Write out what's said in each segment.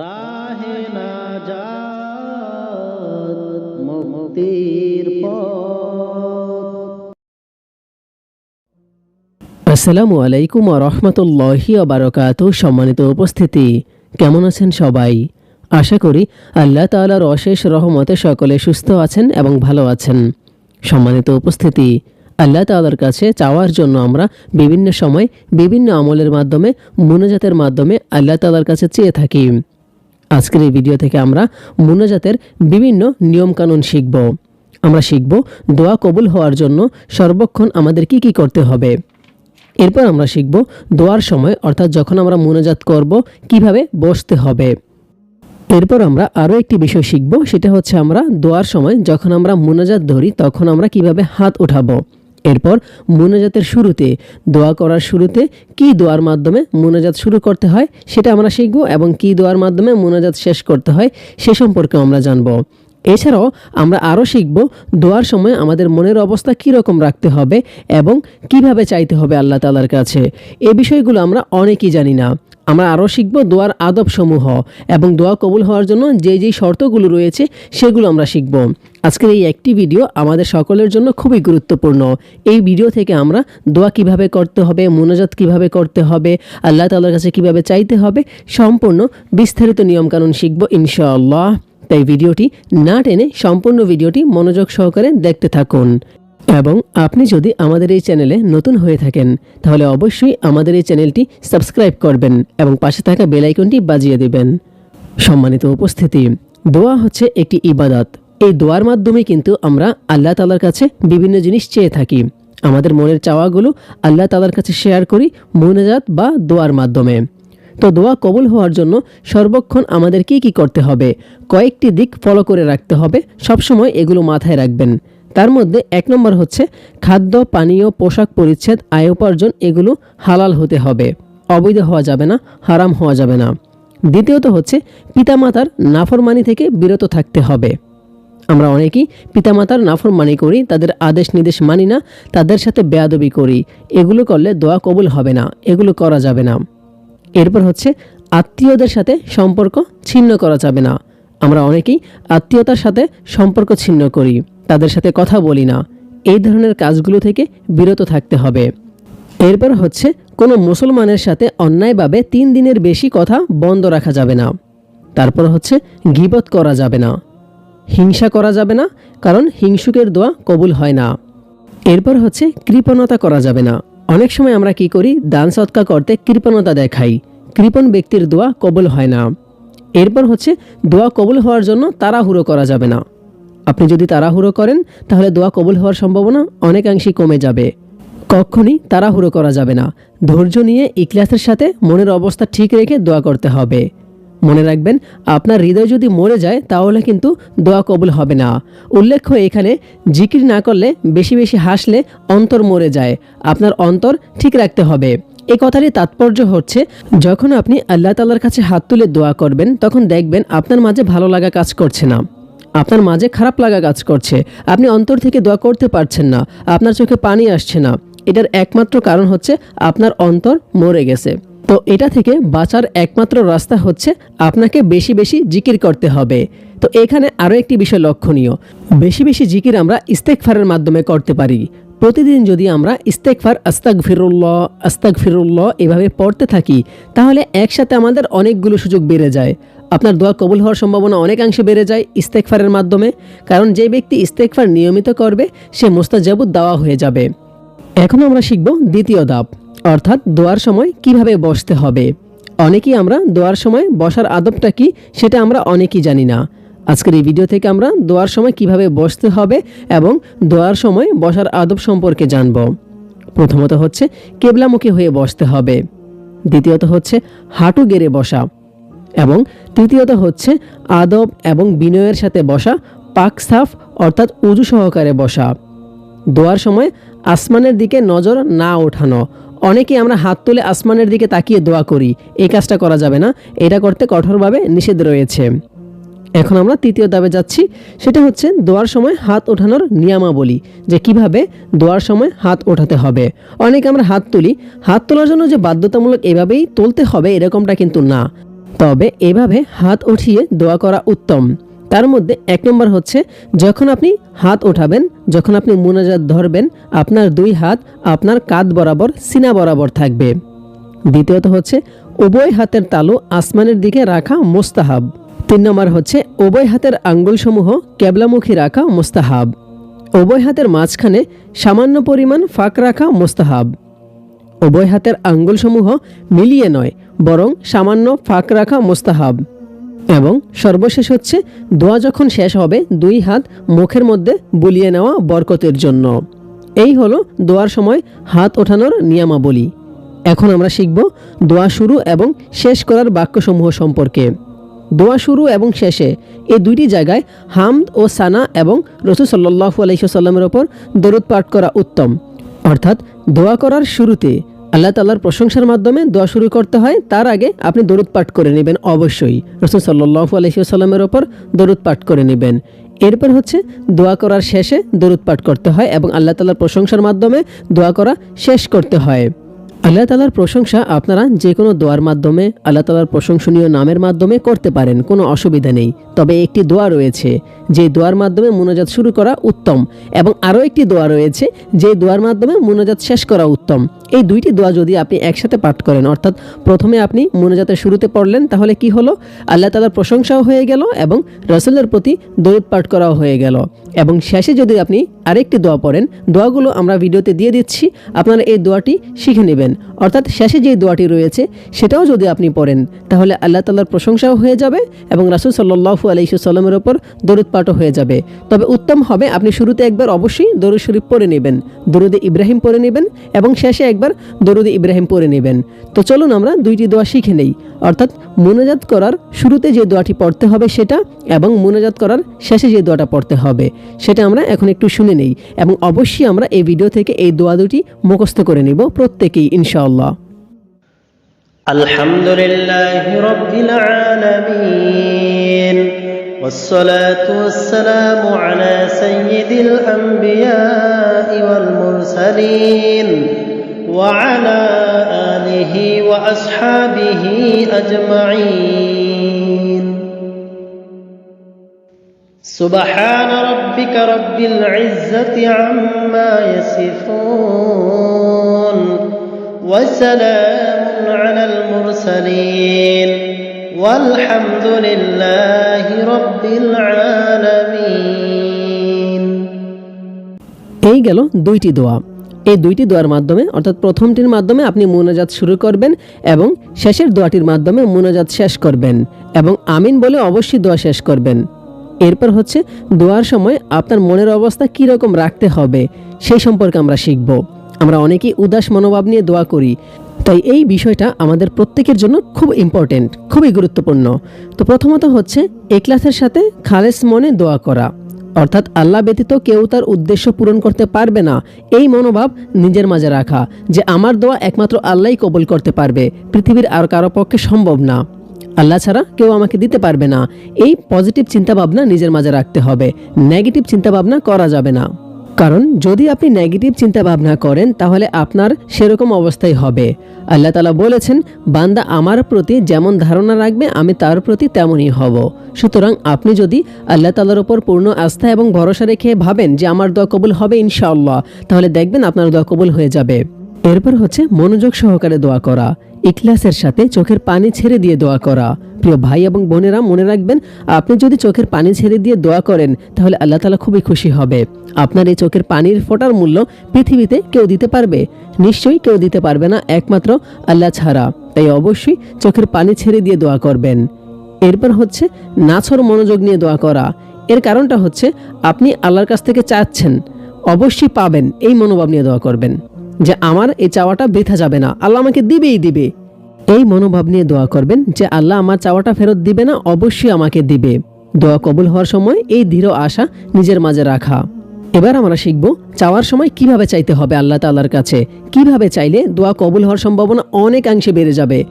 রাহে না মুক্তির আসসালামু আলাইকুম রহমতুল্লাহি বারকাত সম্মানিত উপস্থিতি। কেমন আছেন সবাই? আশা করি আল্লাহ তাআলার অশেষ রহমতে সকলে সুস্থ আছেন এবং ভালো আছেন। সম্মানিত উপস্থিতি, আল্লাহ তাআলার কাছে চাওয়ার জন্য আমরা বিভিন্ন সময় বিভিন্ন আমলের মাধ্যমে, মুনাজাতের মাধ্যমে আল্লাহ তালার কাছে চেয়ে থাকি। আজকের এই ভিডিও থেকে আমরা মুনাজাতের বিভিন্ন নিয়মকানুন শিখব। আমরা শিখব দোয়া কবুল হওয়ার জন্য সর্বক্ষণ আমাদের কি কি করতে হবে। এরপর আমরা শিখব দোয়ার সময়, অর্থাৎ যখন আমরা মোনাজাত করব, কীভাবে বসতে হবে। এরপর আমরা আরও একটি বিষয় শিখব, সেটা হচ্ছে আমরা দোয়ার সময় যখন আমরা মোনাজাত ধরি, তখন আমরা কীভাবে হাত উঠাবো এরপর মোনাজাতের শুরুতে দোয়া করার শুরুতে কি দোয়ার মাধ্যমে মোনাজাত শুরু করতে হয় সেটা আমরা শিখব এবং কি দোয়ার মাধ্যমে মোনাজাত শেষ করতে হয় সে সম্পর্কে আমরা জানব। এছাড়াও আমরা আরও শিখব দোয়ার সময় আমাদের মনের অবস্থা কী রকম রাখতে হবে এবং কীভাবে চাইতে হবে আল্লাহ তালার কাছে। এ বিষয়গুলো আমরা অনেকেই জানি না। আমরা আরও শিখব দোয়ার আদবসমূহ এবং দোয়া কবুল হওয়ার জন্য যে যেই শর্তগুলো রয়েছে সেগুলো আমরা শিখব। আজকের এই একটি ভিডিও আমাদের সকলের জন্য খুবই গুরুত্বপূর্ণ। এই ভিডিও থেকে আমরা দোয়া কীভাবে করতে হবে, মোনাজাত কীভাবে করতে হবে, আল্লাহ তালার কাছে কীভাবে চাইতে হবে, সম্পূর্ণ বিস্তারিত নিয়মকানুন শিখব ইনশাআল্লাহ। তাই ভিডিওটি না টেনে সম্পূর্ণ ভিডিওটি মনোযোগ সহকারে দেখতে থাকুন। এবং আপনি যদি আমাদের এই চ্যানেলে নতুন হয়ে থাকেন, তাহলে অবশ্যই আমাদের এই চ্যানেলটি সাবস্ক্রাইব করবেন এবং পাশে থাকা বেল আইকনটি বাজিয়ে দেবেন। সম্মানিত উপস্থিতি, দোয়া হচ্ছে একটি ইবাদত। এই দোয়ার মাধ্যমে কিন্তু আমরা আল্লাহ তালার কাছে বিভিন্ন জিনিস চেয়ে থাকি। আমাদের মনের চাওয়াগুলো আল্লাহ তালার কাছে শেয়ার করি মোনাজাত বা দোয়ার মাধ্যমে। তো দোয়া কবুল হওয়ার জন্য সর্বক্ষণ আমাদের কি কি করতে হবে? কয়েকটি দিক ফলো করে রাখতে হবে। সবসময় এগুলো মাথায় রাখবেন। তার মধ্যে এক নম্বর হচ্ছে খাদ্য, পানীয়, পোশাক পরিচ্ছেদ, আয় উপার্জন এগুলো হালাল হতে হবে। অবৈধ হওয়া যাবে না, হারাম হওয়া যাবে না। দ্বিতীয়ত হচ্ছে পিতামাতার নাফরমানি থেকে বিরত থাকতে হবে। আমরা অনেকেই পিতামাতার নাফরমানি করি, তাদের আদেশ নির্দেশ মানি না, তাদের সাথে বেয়াদবি করি। এগুলো করলে দোয়া কবুল হবে না, এগুলো করা যাবে না। এরপর হচ্ছে, আত্মীয়দের সাথে সম্পর্ক ছিন্ন করা যাবে না। আমরা অনেকেই আত্মীয়তার সাথে সম্পর্ক ছিন্ন করি, তাদের সাথে কথা বলি না। এই ধরনের কাজগুলো থেকে বিরত থাকতে হবে। এরপর হচ্ছে, কোনো মুসলমানের সাথে অন্যায়ভাবে তিন দিনের বেশি কথা বন্ধ রাখা যাবে না। তারপর হচ্ছে, গিবত করা যাবে না। হিংসা করা যাবে না, কারণ হিংসুকের দোয়া কবুল হয় না। এরপর হচ্ছে, কৃপণতা করা যাবে না। অনেক সময় আমরা কি করি? দান সৎকা করতে কৃপণতা দেখাই। কৃপণ ব্যক্তির দোয়া কবল হয় না। এরপর হচ্ছে, দোয়া কবল হওয়ার জন্য তাড়াহুড়ো করা যাবে না। আপনি যদি তাড়াহুড়ো করেন, তাহলে দোয়া কবল হওয়ার সম্ভাবনা অনেকাংশেই কমে যাবে। কখনই তাড়াহুড়ো করা যাবে না। ধৈর্য নিয়ে ইকলাসের সাথে মনের অবস্থা ঠিক রেখে দোয়া করতে হবে। মনে রাখবেন, আপনার হৃদয় যদি মরে যায়, তাহলে কিন্তু দোয়া কবুল হবে না। উল্লেখ্য এখানে, জিকির না করলে বেশি বেশি হাসলে অন্তর মরে যায়। আপনার অন্তর ঠিক রাখতে হবে। এই কথারই তাৎপর্য হচ্ছে, যখন আপনি আল্লাহ তাল্লার কাছে হাত তুলে দোয়া করবেন, তখন দেখবেন আপনার মাঝে ভালো লাগা কাজ করছে না। আপনার মাঝে খারাপ লাগা কাজ করছে। আপনি অন্তর থেকে দোয়া করতে পারছেন না। আপনার চোখে পানি আসছে না। এটার একমাত্র কারণ হচ্ছে, আপনার অন্তর মরে গেছে। তো এটা থেকে বাঁচার একমাত্র রাস্তা হচ্ছে আপনাকে বেশি বেশি জিকির করতে হবে। তো এখানে আরও একটি বিষয় লক্ষণীয়। বেশি বেশি জিকির আমরা ইস্তেকফারের মাধ্যমে করতে পারি। প্রতিদিন যদি আমরা ইস্তেকফার আস্তাক ফিরুল্লাহ আস্তাক ফিরুল্লাহ এভাবে পড়তে থাকি, তাহলে একসাথে আমাদের অনেকগুলো সুযোগ বেড়ে যায়। আপনার দোয়া কবুল হওয়ার সম্ভাবনা অনেকাংশে বেড়ে যায় ইস্তেকফারের মাধ্যমে, কারণ যে ব্যক্তি ইস্তেকফার নিয়মিত করবে, সে মোস্তাজাবুদ দেওয়া হয়ে যাবে। এখন আমরা শিখব দ্বিতীয় ধাপ। অর্থাৎ দোয়ার সময় কীভাবে বসতে হবে? অনেকেই আমরা দোয়ার সময় বসার আদবটা কি সেটা আমরা অনেকেই জানি না। আজকের এই ভিডিও থেকে আমরা দোয়ার সময় কীভাবে বসতে হবে এবং দোয়ার সময় বসার আদব সম্পর্কে জানব। প্রথমত হচ্ছে কেবলামুখী হয়ে বসতে হবে। দ্বিতীয়ত হচ্ছে হাঁটু গেড়ে বসা। এবং তৃতীয়ত হচ্ছে আদব এবং বিনয়ের সাথে বসা, পাক সাফ অর্থাৎ উজু সহকারে বসা। দোয়ার সময় আসমানের দিকে নজর না ওঠানো অনেকে আমরা হাত তুলে আসমানের দিকে তাকিয়ে দোয়া করি, এই কাজটা করা যাবে না, এটা করতে কঠোরভাবে নিষেধ রয়েছে। এখন আমরা তৃতীয় দাবে যাচ্ছি, সেটা হচ্ছে দোয়ার সময় হাত ওঠানোর নিয়মাবলী, যে কীভাবে দোয়ার সময় হাত ওঠাতে হবে। অনেকে আমরা হাত তুলি, হাত তোলার জন্য যে বাধ্যতামূলক এভাবেই তুলতে হবে এরকমটা কিন্তু না। তবে এভাবে হাত উঠিয়ে দোয়া করা উত্তম। তার মধ্যে এক নম্বর হচ্ছে, যখন আপনি হাত ওঠাবেন, যখন আপনি মুনাজাত ধরবেন, আপনার দুই হাত আপনার কাঁধ বরাবর, সিনা বরাবর থাকবে। দ্বিতীয়ত হচ্ছে, উভয় হাতের তালু আসমানের দিকে রাখা মোস্তাহাব। তিন নম্বর হচ্ছে, উভয় হাতের আঙ্গুলসমূহ কেবলামুখী রাখা মোস্তাহাব। উভয় হাতের মাঝখানে সামান্য পরিমাণ ফাঁক রাখা মোস্তাহাব। উভয় হাতের আঙ্গুলসমূহ মিলিয়ে নয়, বরং সামান্য ফাঁক রাখা মোস্তাহাব। এবং সর্বশেষ হচ্ছে, দোয়া যখন শেষ হবে, দুই হাত মুখের মধ্যে বুলিয়ে নেওয়া বরকতের জন্য। এই হলো দোয়ার সময় হাত ওঠানোর নিয়মাবলী। এখন আমরা শিখব দোয়া শুরু এবং শেষ করার বাক্যসমূহ সম্পর্কে। দোয়া শুরু এবং শেষে এই দুইটি জায়গায় হামদ ও সানা এবং রসুল সাল্লাহু আলহিসাল্লামের ওপর দরুদ পাঠ করা উত্তম। অর্থাৎ দোয়া করার শুরুতে আল্লাহ তাল্লাহর প্রশংসার মাধ্যমে দোয়া শুরু করতে হয়। তার আগে আপনি দরুদ পাঠ করে নেবেন, অবশ্যই। রসুল সাল্লাহু আলহিসাল্লামের ওপর দরুদ পাঠ করে নেবেন। এরপর হচ্ছে দোয়া করার শেষে দরুদ পাঠ করতে হয় এবং আল্লাহ তাল্লাহর প্রশংসার মাধ্যমে দোয়া করা শেষ করতে হয়। আল্লাহ তালার প্রশংসা আপনারা যে কোনো দোয়ার মাধ্যমে, আল্লাহ তালার প্রশংসনীয় নামের মাধ্যমে করতে পারেন, কোনো অসুবিধা নেই। তবে একটি দোয়া রয়েছে, যে দোয়ার মাধ্যমে মুনাজাত শুরু করা উত্তম এবং আরও একটি দোয়া রয়েছে, যে দোয়ার মাধ্যমে মুনাজাত শেষ করা উত্তম। এই দুইটি দোয়া যদি আপনি একসাথে পাঠ করেন, অর্থাৎ প্রথমে আপনি মুনাজাতের শুরুতে পড়লেন, তাহলে কি হলো? আল্লাহ তালার প্রশংসাও হয়ে গেল এবং রসুলের প্রতি দরুদ পাঠ করাও হয়ে গেল। এবং শেষে যদি আপনি আরেকটি দোয়া পড়েন, দোয়াগুলো আমরা ভিডিওতে দিয়ে দিচ্ছি, আপনারা এই দোয়াটি শিখে নেবেন। অর্থাৎ শেষে যে দোয়াটি রয়েছে, সেটাও যদি আপনি পড়েন, তাহলে আল্লাহ তাল্লার প্রশংসাও হয়ে যাবে এবং রাসুল সাল্লাহু সাল্লাহু আলহিসাল্লামের ওপর দরুদ পাঠ হয়ে যাবে। তবে উত্তম হবে আপনি শুরুতে একবার অবশ্যই দরুদ শরীফ পরে নেবেন, দরুদে ইব্রাহিম পরে নেবেন এবং শেষে একবার দরুদে ইব্রাহিম পরে নেবেন। তো চলুন আমরা দুইটি দোয়া শিখে নেই, অর্থাৎ মোনাজাত করার শুরুতে যে দোয়াটি পড়তে হবে সেটা এবং মোনাজাত করার শেষে যে দোয়াটা পড়তে হবে সেটা আমরা এখন একটু শুনে নেই এবং অবশ্যই আমরা এই ভিডিও থেকে এই দোয়া দুটি মুখস্থ করে নেব প্রত্যেকেই, ইনশাআল্লাহ। আলহামদুলিল্লাহ রবিল আলামিন। والصلاة والسلام على سيد الأنبياء والمرسلين وعلى آله وأصحابه أجمعين. سبحان ربك رب العزة عما يصفون وسلام على المرسلين. والحمد لله رب العالمين এই গেল দুইটি দোয়া এই দুইটি দোয়ার মাধ্যমে অর্থাৎ প্রথমটির মাধ্যমে আপনি মুনাজাত শুরু করবেন এবং শেষের দোয়াটির মাধ্যমে মুনাজাত শেষ করবেন এবং আমিন বলে অবশ্যই দোয়া শেষ করবেন এরপর হচ্ছে দোয়ার সময় আপনার মনের অবস্থা কী রকম রাখতে হবে সেই সম্পর্কে আমরা শিখব আমরা অনেকেই উদাস মনোভাব নিয়ে দোয়া করি তাই এই বিষয়টা আমাদের প্রত্যেকের জন্য খুব ইম্পর্টেন্ট খুবই গুরুত্বপূর্ণ। তো প্রথমত হচ্ছে এক্লাসের সাথে খালেস মনে দোয়া করা। অর্থাৎ আল্লাহ ব্যতীত কেউ তার উদ্দেশ্য পূরণ করতে পারবে না। এই মনোভাব নিজের মাঝে রাখা, যে আমার দোয়া একমাত্র আল্লাহই কবুল করতে পারবে, পৃথিবীর আর কারও পক্ষে সম্ভব না। আল্লাহ ছাড়া কেউ আমাকে দিতে পারবে না। এই পজিটিভ চিন্তাভাবনা নিজের মাঝে রাখতে হবে। নেগেটিভ চিন্তাভাবনা করা যাবে না। কারণ যদি আপনি নেগেটিভ চিন্তা ভাবনা করেন, তাহলে আপনার সেরকম অবস্থাই হবে। আল্লাহ তালা বলেছেন, বান্দা আমার প্রতি যেমন ধারণা রাখবে, আমি তার প্রতি তেমনই হব। সুতরাং আপনি যদি আল্লাহ তালার ওপর পূর্ণ আস্থা এবং ভরসা রেখে ভাবেন যে আমার দোয়া কবুল হবে ইনশাআল্লাহ, তাহলে দেখবেন আপনার দোয়া কবুল হয়ে যাবে। এরপর হচ্ছে মনোযোগ সহকারে দোয়া করা। ইখলাসের সাথে চোখের পানি ছেড়ে দিয়ে দোয়া করা। প্রিয় ভাই এবং বোনেরা, মনে রাখবেন, আপনি যদি চোখের পানি ছেড়ে দিয়ে দোয়া করেন, তাহলে আল্লাহ তালা খুবই খুশি হবে। আপনার এই চোখের পানির ফোটার মূল্য পৃথিবীতে কেউ দিতে পারবে। নিশ্চয়ই কেউ দিতে পারবে না, একমাত্র আল্লাহ ছাড়া। তাই অবশ্যই চোখের পানি ছেড়ে দিয়ে দোয়া করবেন। এরপর হচ্ছে নাছর মনোযোগ নিয়ে দোয়া করা। এর কারণটা হচ্ছে, আপনি আল্লাহর কাছ থেকে চাচ্ছেন, অবশ্যই পাবেন, এই মনোভাব নিয়ে দোয়া করবেন। যে আমার এই চাওয়াটা বৃথা যাবে না। আল্লাহ আমাকে দিবেই দিবে। এই মনোভাব নিয়ে দোয়া করবেন যে আল্লাহ আমার চাওয়াটা ফেরত দিবে না, অবশ্যই আমাকে দিবে। দোয়া কবুল হওয়ার সময় এই দৃঢ় আশা নিজের মাঝে রাখা। এবার আমরা শিখব চাওয়ার সময় কীভাবে চাইতে হবে আল্লাহ তাল্লার কাছে। কীভাবে চাইলে দোয়া কবুল হওয়ার সম্ভাবনা অনেকাংশে বেড়ে যাবে।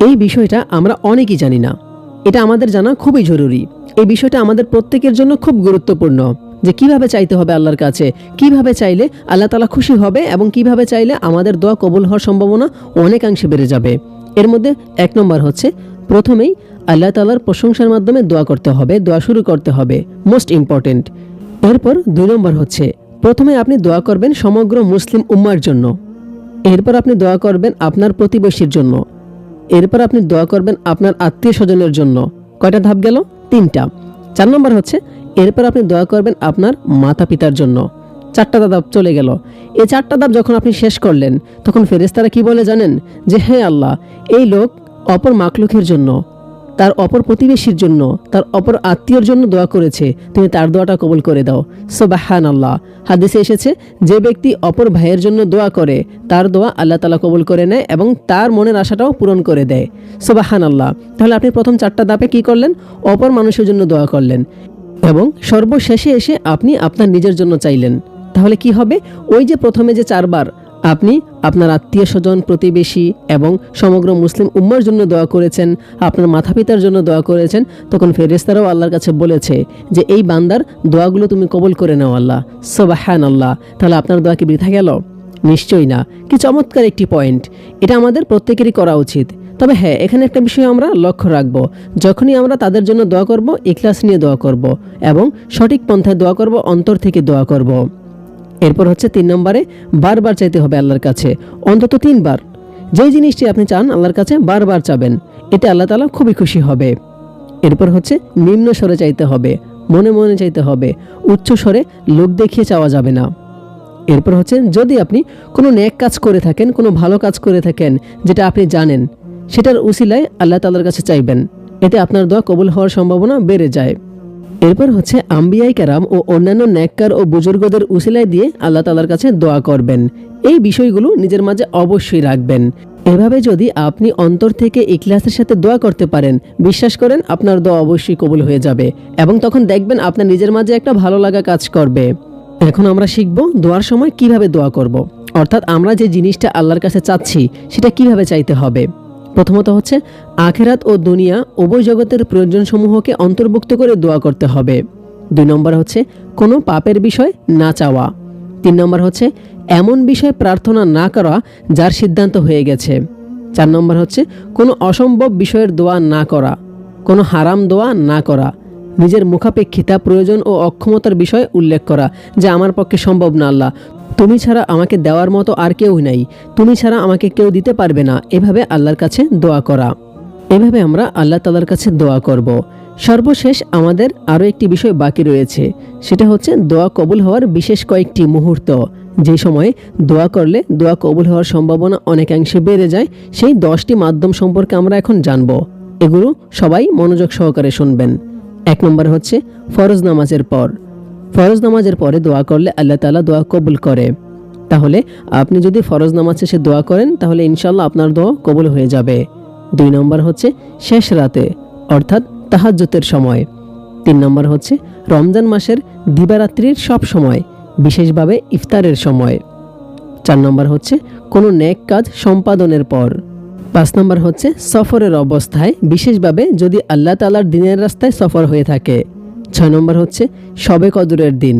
এই বিষয়টা আমরা অনেকেই জানি না। এটা আমাদের জানা খুবই জরুরি। এই বিষয়টা আমাদের প্রত্যেকের জন্য খুব গুরুত্বপূর্ণ। যে কীভাবে চাইতে হবে আল্লাহর কাছে, কীভাবে চাইলে আল্লাহ তালা খুশি হবে এবং কীভাবে চাইলে আমাদের দোয়া কবুল হওয়ার সম্ভাবনা অনেকাংশে বেড়ে যাবে। এর মধ্যে এক নম্বর হচ্ছে, প্রথমেই আল্লাহ তালার প্রশংসার মাধ্যমে দোয়া করতে হবে, দোয়া শুরু করতে হবে মোস্ট ইম্পর্টেন্ট এরপর দুই নম্বর হচ্ছে, প্রথমে আপনি দোয়া করবেন সমগ্র মুসলিম উম্মার জন্য। এরপর আপনি দোয়া করবেন আপনার প্রতিবেশীর জন্য। এরপর আপনি দোয়া করবেন আপনার আত্মীয় স্বজনের জন্য। কয়টা ধাপ গেল? তিনটা। চার নম্বর হচ্ছে এরপর আপনি দোয়া করবেন আপনার মাতা পিতার জন্য। চারটা ধাপ চলে গেল। এই চারটা ধাপ যখন আপনি শেষ করলেন, তখন ফেরেস্তারা কি বলে জানেন? যে, হে আল্লাহ, এই লোক অপর মাকলুকের জন্য, তার অপর প্রতিবেশীর জন্য, তার অপর আত্মীয়র জন্য দোয়া করেছে। তুমি তার দোয়াটা কবুল করে দাও। সোবাহান আল্লাহ হাদিসে এসেছে, যে ব্যক্তি অপর ভাইয়ের জন্য দোয়া করে, তার দোয়া আল্লাহ তালা কবুল করে নেয় এবং তার মনের আশাটাও পূরণ করে দেয়। সোবাহান আল্লাহ তাহলে আপনি প্রথম চারটা দাপে কি করলেন? অপর মানুষের জন্য দোয়া করলেন। এবং সর্বশেষে এসে আপনি আপনার নিজের জন্য চাইলেন। তাহলে কি হবে? ওই যে প্রথমে যে চারবার আপনি আপনার আত্মীয় স্বজন, প্রতিবেশী এবং সমগ্র মুসলিম উম্মার জন্য দোয়া করেছেন, আপনার মাথা পিতার জন্য দোয়া করেছেন, তখন ফেরেস্তারাও আল্লাহর কাছে বলেছে যে, এই বান্দার দোয়াগুলো তুমি কবল করে নাও আল্লাহ। সোবাহান আল্লাহ তাহলে আপনার দোয়া কি বৃথা গেল? নিশ্চয়ই না। কি চমৎকার একটি পয়েন্ট। এটা আমাদের প্রত্যেকেরই করা উচিত। তবে হ্যাঁ এখানে একটা বিষয় আমরা লক্ষ্য রাখব। যখনই আমরা তাদের জন্য দোয়া করব, ইখলাস নিয়ে দোয়া করব এবং সঠিক পন্থায় দোয়া করব, অন্তর থেকে দোয়া করব। এরপর হচ্ছে তিন নম্বরে, বারবার চাইতে হবে আল্লাহর কাছে। অন্তত তিনবার। যেই জিনিসটি আপনি চান আল্লাহর কাছে, বারবার চাবেন। এতে আল্লাহ তালা খুবই খুশি হবে। এরপর হচ্ছে, নিম্ন স্বরে চাইতে হবে, মনে মনে চাইতে হবে। উচ্চ স্বরে লোক দেখিয়ে চাওয়া যাবে না। এরপর হচ্ছে, যদি আপনি কোনো ন্যাক কাজ করে থাকেন, কোনো ভালো কাজ করে থাকেন, যেটা আপনি জানেন সেটার উসিলায় আল্লাহ তালার কাছে চাইবেন। এতে আপনার দোয়া কবুল হওয়ার সম্ভাবনা বেড়ে যায়। এরপর হচ্ছে, আম্বিয়াই কেরাম ও অন্যান্য ন্যাক্কার ও বুজুর্গদের উসিলায় দিয়ে আল্লাহ তালার কাছে দোয়া করবেন। এই বিষয়গুলো নিজের মাঝে অবশ্যই রাখবেন। এভাবে যদি আপনি অন্তর থেকে ইখলাসের সাথে দোয়া করতে পারেন, বিশ্বাস করেন আপনার দোয়া অবশ্যই কবুল হয়ে যাবে এবং তখন দেখবেন আপনার নিজের মাঝে একটা ভালো লাগা কাজ করবে। এখন আমরা শিখব দোয়ার সময় কীভাবে দোয়া করব। অর্থাৎ আমরা যে জিনিসটা আল্লাহর কাছে চাচ্ছি, সেটা কীভাবে চাইতে হবে। প্রথমত হচ্ছে, আখেরাত ও দুনিয়া উভয় জগতের প্রয়োজনসমূহকে অন্তর্ভুক্ত করে দোয়া করতে হবে। দুই নম্বর হচ্ছে, কোনো পাপের বিষয় না চাওয়া। তিন নম্বর হচ্ছে, এমন বিষয় প্রার্থনা না করা যার সিদ্ধান্ত হয়ে গেছে। চার নম্বর হচ্ছে, কোনো অসম্ভব বিষয়ের দোয়া না করা, কোনো হারাম দোয়া না করা, নিজের মুখাপেক্ষিতা, প্রয়োজন ও অক্ষমতার বিষয় উল্লেখ করা, যে আমার পক্ষে সম্ভব না, আল্লাহ। তুমি ছাড়া আমাকে দেওয়ার মতো আর কেউ নাই। তুমি ছাড়া আমাকে কেউ দিতে পারবে না। এভাবে আল্লাহর কাছে দোয়া করা। এভাবে আমরা আল্লাহ তালার কাছে দোয়া করব। সর্বশেষ আমাদের আরও একটি বিষয় বাকি রয়েছে। সেটা হচ্ছে দোয়া কবুল হওয়ার বিশেষ কয়েকটি মুহূর্ত। যে সময়ে দোয়া করলে দোয়া কবুল হওয়ার সম্ভাবনা অনেকাংশে বেড়ে যায়, সেই দশটি মাধ্যম সম্পর্কে আমরা এখন জানব। এগুলো সবাই মনোযোগ সহকারে শুনবেন। এক নম্বর হচ্ছে ফরজ নামাজের পর। ফরজ নামাজের পরে দোয়া করলে আল্লাহ তালা দোয়া কবুল করে। তাহলে আপনি যদি ফরজ নামাজ শেষে দোয়া করেন, তাহলে ইনশাল্লাহ আপনার দোয়া কবুল হয়ে যাবে। দুই নম্বর হচ্ছে শেষ রাতে, অর্থাৎ তাহাজ্জতের সময়। তিন নম্বর হচ্ছে রমজান মাসের দিবারাত্রির সব সময়, বিশেষভাবে ইফতারের সময়। চার নম্বর হচ্ছে কোনো ন্যাক কাজ সম্পাদনের পর। পাঁচ নম্বর হচ্ছে সফরের অবস্থায়, বিশেষভাবে যদি আল্লাহ তালার দিনের রাস্তায় সফর হয়ে থাকে। ছয় নম্বর হচ্ছে শবে কদরের দিন।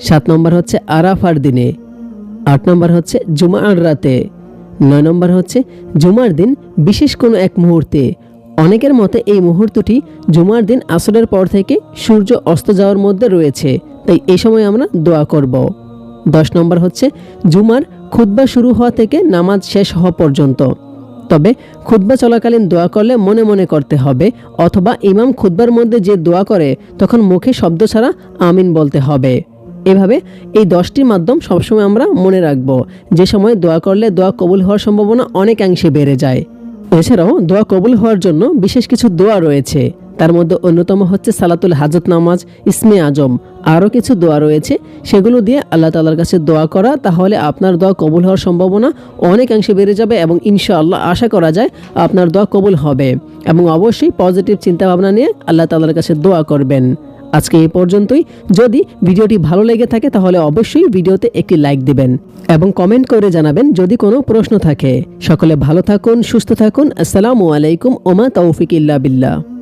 সাত নম্বর হচ্ছে আরাফার দিনে। আট নম্বর হচ্ছে জুমার রাতে। নয় নম্বর হচ্ছে জুমার দিন বিশেষ কোনো এক মুহূর্তে। অনেকের মতে এই মুহূর্তটি জুমার দিন আসরের পর থেকে সূর্য অস্ত যাওয়ার মধ্যে রয়েছে, তাই এই সময় আমরা দোয়া করব। দশ নম্বর হচ্ছে জুমার খুতবা শুরু হওয়া থেকে নামাজ শেষ হওয়া পর্যন্ত। তবে খুতবা চলাকালীন দোয়া করলে মনে মনে করতে হবে অথবা ইমাম খুতবার মধ্যে যে দোয়া করে, তখন মুখে শব্দ ছাড়া আমিন বলতে হবে। এভাবে এই দশটি মাধ্যম সবসময় আমরা মনে রাখব। যে সময় দোয়া করলে দোয়া কবুল হওয়ার সম্ভাবনা অনেকাংশে বেড়ে যায়। এছাড়াও দোয়া কবুল হওয়ার জন্য বিশেষ কিছু দোয়া রয়েছে। তার মধ্যে অন্যতম হচ্ছে সালাতুল হাজত নামাজ, ইসমে আজম। আরও কিছু দোয়া রয়েছে, সেগুলো দিয়ে আল্লাহ তালার কাছে দোয়া করা, তাহলে আপনার দোয়া কবুল হওয়ার সম্ভাবনা অনেকাংশে বেড়ে যাবে এবং ইনশাআল্লাহ আশা করা যায় আপনার দোয়া কবুল হবে। এবং অবশ্যই পজিটিভ চিন্তাভাবনা নিয়ে আল্লাহ তালার কাছে দোয়া করবেন। আজকে এই পর্যন্তই। যদি ভিডিওটি ভালো লেগে থাকে, তাহলে অবশ্যই ভিডিওতে একটি লাইক দিবেন এবং কমেন্ট করে জানাবেন যদি কোনো প্রশ্ন থাকে। সকলে ভালো থাকুন, সুস্থ থাকুন। আসসালামু আলাইকুম, ওমা তৌফিক ইল্লা বিল্লাহ।